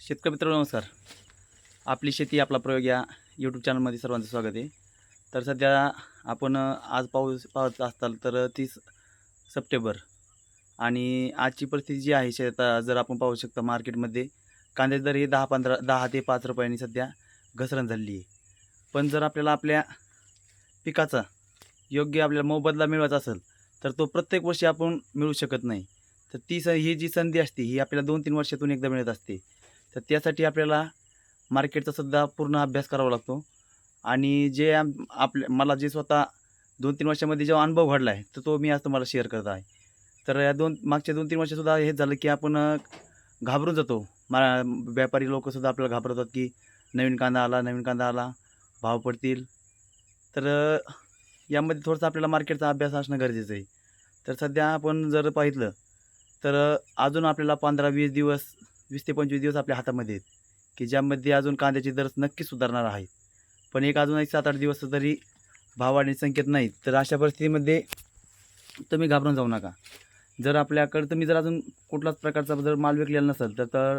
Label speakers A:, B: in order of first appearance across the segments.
A: शेतकरी मित्र नमस्कार. आपली शेती आपला प्रयोग या यूट्यूब चॅनलमध्ये सर्वांचं स्वागत आहे. तर सध्या आपण आज पाऊस पाहत असताल तर तीस सप्टेंबर आणि आजची परिस्थिती जी आहे शेता जर आपण पाहू शकता मार्केटमध्ये कांदे दर हे दहा पंधरा दहा ते पाच रुपयांनी सध्या घसरण झालेली आहे. पण जर आपल्याला आपल्या पिकाचा योग्य आपल्याला मोबदला मिळवायचा असेल तर तो प्रत्येक वर्षी आपण मिळू शकत नाही. तर ती स ही जी संधी असते ही आपल्याला दोन तीन वर्षातून एकदा मिळत असते. तर त्यासाठी आपल्याला मार्केटचा सध्या पूर्ण अभ्यास करावा लागतो. आणि जे आम आपल्या मला जे स्वतः दोन तीन वर्षामध्ये जेव्हा अनुभव घडला आहे तर तो मी आज तुम्हाला शेअर करत आहे. तर या दोन मागच्या दोन तीन वर्षसुद्धा हे झालं की आपण घाबरून जातो. मा व्यापारी लोकंसुद्धा आपल्याला घाबरतात की नवीन कांदा आला नवीन कांदा आला भाव पडतील. तर यामध्ये थोडंसं आपल्याला मार्केटचा अभ्यास असणं गरजेचं आहे. तर सध्या आपण जर पाहितलं तर अजून आपल्याला पंधरा वीस दिवस वीस ते पंचवीस दिवस आपल्या हातामध्ये आहेत की ज्यामध्ये अजून कांद्याचे दर नक्की सुधारणार आहेत. पण एक अजून एक सात आठ दिवस तरी भाव वाढण्याचे संकेत नाहीत तर अशा परिस्थितीमध्ये तुम्ही घाबरून जाऊ नका. जर आपल्याकडं तुम्ही जर अजून कुठलाच प्रकारचा जर माल विकलेला नसेल तर तर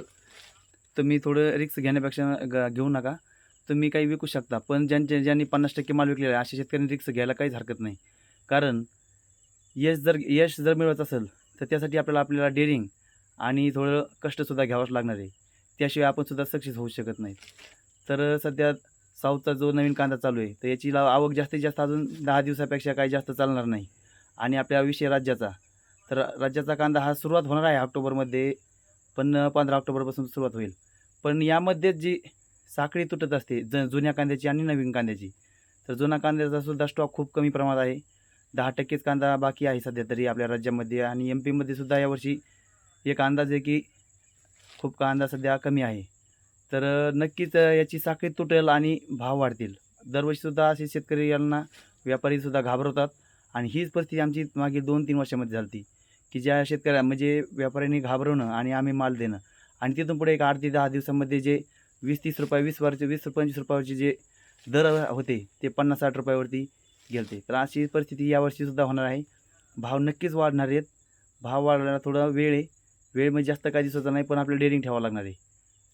A: तुम्ही थोडं रिक्स घेण्यापेक्षा ग घेऊ नका. तुम्ही काही विकू शकता पण ज्यांचे ज्यांनी पन्नास टक्के माल विकलेला आहे अशा शेतकऱ्यांनी रिक्स घ्यायला काहीच हरकत नाही. कारण यश जर यश जर मिळवत असेल तर त्यासाठी आपल्याला आपल्याला डेअरिंग आणि थोडं कष्टसुद्धा घ्यावंच लागणार आहे. त्याशिवाय आपणसुद्धा सक्सेस होऊ शकत नाही तर सध्या साऊथचा जो नवीन कांदा चालू आहे तर याची लाव आवक जास्तीत जास्त अजून दहा दिवसापेक्षा काही जास्त चालणार नाही. आणि आपल्या विषय राज्याचा. तर राज्याचा कांदा हा सुरुवात होणार आहे ऑक्टोबरमध्ये पण पंधरा ऑक्टोबरपासून सुरुवात होईल. पण यामध्येच जी साखळी तुटत असते ज जुन्या कांद्याची आणि नवीन कांद्याची तर जुना कांद्याचा सुद्धा स्टॉक खूप कमी प्रमाणात आहे. दहा टक्केच कांदा बाकी आहे सध्या तरी आपल्या राज्यामध्ये आणि एम पीमध्ये सुद्धा यावर्षी एक अंदाज आहे की खूप कांदा सध्या कमी आहे. तर नक्कीच याची साखळी तुटेल आणि भाव वाढतील. दरवर्षीसुद्धा असे शेतकरी यांना व्यापारीसुद्धा घाबरवतात आणि हीच परिस्थिती आमची मागील दोन तीन वर्षामध्ये झाली की ज्या शेतकऱ्या म्हणजे व्यापाऱ्यांनी घाबरवणं आणि आम्ही माल देणं आणि तिथून पुढे एक आठ ते दहा दिवसामध्ये जे वीस तीस रुपये वीस वरचे वीस पंचवीस रुपयावरचे जे दर होते ते पन्नास साठ रुपयावरती गेलते. तर अशी परिस्थिती यावर्षीसुद्धा होणार आहे. भाव नक्कीच वाढणार आहेत. भाव वाढायला थोडा वेळ आहे. वेळ म्हणजे जास्त काय दिसत नाही पण आपल्याला डेअरिंग ठेवावं लागणार आहे.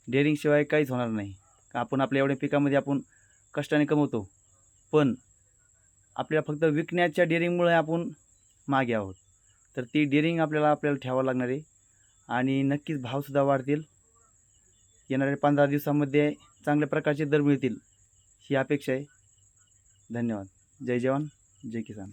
A: डेअरिंगशिवाय काहीच होणार नाही. आपण आपल्या एवढ्या पिकामध्ये आपण कष्टाने कमवतो पण आपल्याला फक्त विकण्याच्या डेअरिंगमुळे आपण मागे आहोत. तर ती डेअरिंग आपल्याला आपल्याला ठेवावं लागणार आहे आणि नक्कीच भावसुद्धा वाढतील. येणाऱ्या पंधरा दिवसामध्ये चांगल्या प्रकारचे दर मिळतील ही अपेक्षा आहे. धन्यवाद. जय जवान जय किसान.